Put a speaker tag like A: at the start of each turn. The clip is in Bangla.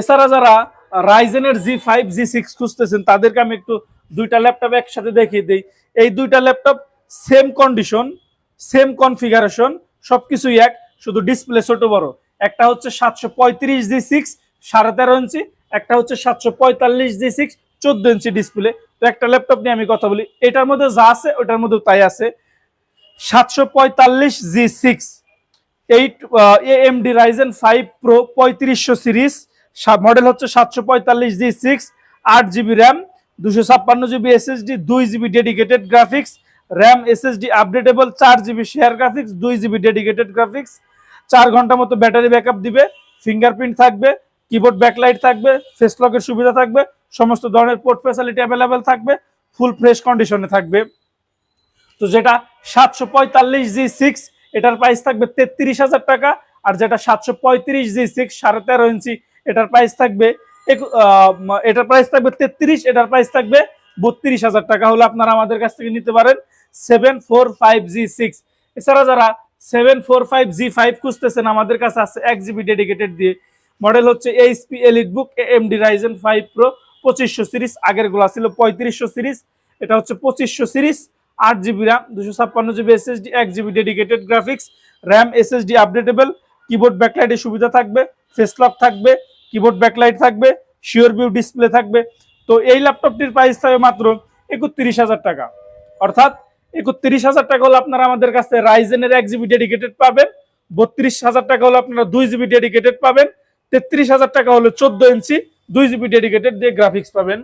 A: এছাড়া যারা রাইজেনের জি ফাইভ জি সিক্স খুঁজতেছেন, তাদেরকে আমি একটু দুইটা ল্যাপটপ একসাথে দেখিয়ে দিই। এই দুইটা laptop same condition same configuration সবকিছুই এক, শুধু ডিসপ্লে ছোট বড়। একটা হচ্ছে সাতশো পঁয়ত্রিশ জি সিক্স সাড়ে তেরো ইঞ্চি, একটা হচ্ছে সাতশো পঁয়তাল্লিশ জি সিক্স চোদ্দ ইঞ্চি ডিসপ্লে তো একটা ল্যাপটপ নিয়ে আমি কথা বলি, এটার মধ্যে যা আছে, ওটার মধ্যে তাই আছে। সাতশো পঁয়তাল্লিশ G six eight AMD Ryzen five pro পঁয়ত্রিশশো সিরিজ মডেল হচ্ছে সাতশো পঁয়তাল্লিশ জি সিক্স আট জিবি র্যাম দুশো ছাপ্পান্ন জিবি এসএসডি দুই GB dedicated graphics RAM SSD updatable চার জিবি শেয়ার গ্রাফিক্স দুই জিবি ডেডিকেটেড গ্রাফিক্স চার ঘণ্টা মতো ব্যাটারি ব্যাকআপ দিবে ফিঙ্গারপ্রিন্ট থাকবে কিবোর্ড ব্যাকলাইট থাকবে ফেস লকের সুবিধা থাকবে, সমস্ত ধরনের পোর্ট ফ্যাসিলিটি অ্যাভেলেবেল থাকবে ফুল ফ্রেশ কন্ডিশনে থাকবে। তো যেটা সাতশো পঁয়তাল্লিশ জি সিক্স এটার প্রাইস থাকবে তেত্রিশ হাজার টাকা, আর যেটা সাতশো পঁয়ত্রিশ জি সিক্স সাড়ে তেরো ইঞ্চি এটার প্রাইস থাকবে এটার প্রাইস থাকবে তেত্রিশ, এটার প্রাইস থাকবে বত্রিশ হাজার টাকা হলে আপনারা আমাদের কাছ থেকে নিতে পারেন seven four five G six এছাড়া যারা seven four five G five খুঁজতেছেন, আমাদের কাছে আছে এক জিবি ডেডিকেটেড দিয়ে। মডেল হচ্ছে HP EliteBook AMD Ryzen five pro পঁচিশশো সিরিজ আগেরগুলা ছিল পঁয়ত্রিশশো সিরিজ, এটা হচ্ছে পঁচিশশো সিরিজ, আট জিবি র্যাম দুশো ছাপ্পান্ন জিবি এসএসডি এক GB dedicated graphics RAM SSD updatable keyboard ব্যাকলাইটের সুবিধা থাকবে ফেস লক থাকবে কিবোর্ড ব্যাকলাইট থাকবে শিওর ভিউ ডিসপ্লে থাকবে। তো এই ল্যাপটপটির প্রাইস থাকবে মাত্র একত্রিশ হাজার টাকা। অর্থাৎ একত্রিশ হাজার টাকা হলো আপনারা আমাদের কাছে রাইজেনের এক জিবি ডেডিকেটেড পাবেন, বত্রিশ হাজার টাকা হলো আপনারা দুই জিবি ডেডিকেটেড পাবেন, তেত্রিশ হাজার টাকা হলো চোদ্দ ইঞ্চি দুই জিবি ডেডিকেটেড দিয়ে গ্রাফিক্স পাবেন।